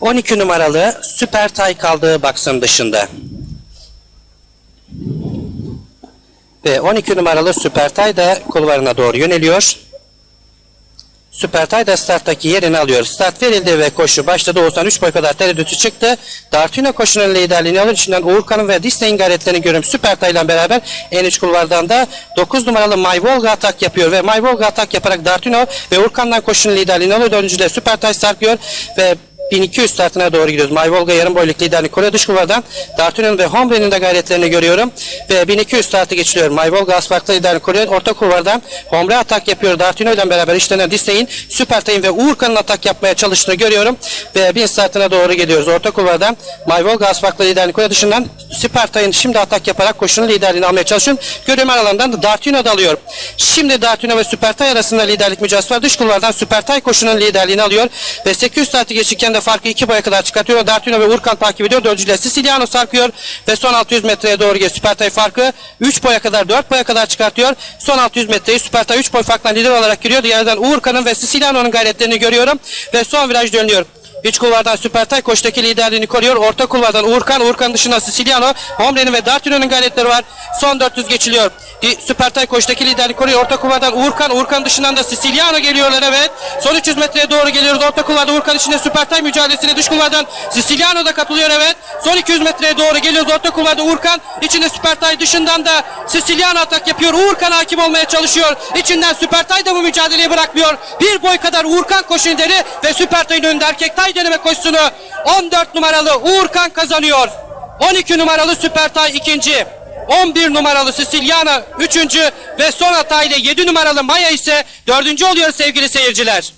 12 numaralı Süper Tay kaldığı baksın dışında. Ve 12 numaralı Süper Tay da kulvarına doğru yöneliyor. Süper Tay da starttaki yerini alıyor. Start verildi ve koşu başladı. Oğuzhan 3 boy kadar tereddütü çıktı. Dartino koşunun liderliğini alır. İçinden Uğurkan'ın ve Disney'in gayretlerini görüyorum. Süper Tay ile beraber en üç kulvardan da 9 numaralı My Volga atak yapıyor. Ve My Volga atak yaparak Dartino ve Uğurkan'dan koşunun liderliğini alıyor. Dördüncüde Süper Tay sarkıyor ve 1200 startına doğru gidiyoruz. My Volga yarım boyluk liderlik Kore dış kulvardan Dartino'nun ve Hombre'nin de gayretlerini görüyorum. Ve 1200 startı geçiliyor. My Volga asfaltlı liderlik Kore orta kulvardan Hombre atak yapıyor. İle beraber işlenen Disney'in Süper Tay'ın ve Uğurkan'ın atak yapmaya çalıştığını görüyorum. Ve 1000 startına doğru gidiyoruz. Orta kulvardan My Volga asfaltlı liderlik Kore dışından Süper Tay'ın şimdi atak yaparak koşunun liderliğini almaya çalışıyorum. Görüyorum aralarından da Dartino da alıyor. Şimdi Dartino ve Süper Tay arasında liderlik mücadelesi var. Dış kulvardan Süper Tay koşunun liderliğini alıyor. Ve 800 startı geçirken de farkı 2 boya kadar çıkartıyor. Dartino ve Urkan takip ediyor. Dördüncüyle Siciliano sarkıyor. Ve son 600 metreye doğru geliyor. Süper Tay farkı 3 boya kadar 4 boya kadar çıkartıyor. Son 600 metreyi Süper Tay 3 boy farkla lider olarak giriyor. Diğerden Uğurkan'ın ve Siciliano'nun gayretlerini görüyorum. Ve son viraj dönüyor. İç kulvardan Süpertay koştaki liderliğini koruyor. Orta kulvardan Uğurkan, Uğurkan dışında Siciliano, Homre'nin ve Dartino'nun gayretleri var. Son 400 geçiliyor. Süpertay koştaki liderliği koruyor. Orta kulvardan Uğurkan, Uğurkan dışından da Siciliano geliyorlar evet. Son 300 metreye doğru geliyoruz. Orta kulvarda Uğurkan içinde Süpertay mücadelesine dış kulvardan Siciliano da katılıyor evet. Son 200 metreye doğru geliyoruz. Orta kulvarda Uğurkan, içinde Süpertay dışından da Siciliano atak yapıyor. Uğurkan hakim olmaya çalışıyor. İçinden Süpertay da bu mücadeleyi bırakmıyor. Bir boy kadar Uğurkan koşu lideri ve Süpertay'ın önünde erkek tay deneme koşusunu 14 numaralı Uğurkan kazanıyor. 12 numaralı Süpertay ikinci. 11 numaralı Siciliano üçüncü ve son hatayla 7 numaralı Maya ise dördüncü oluyor sevgili seyirciler.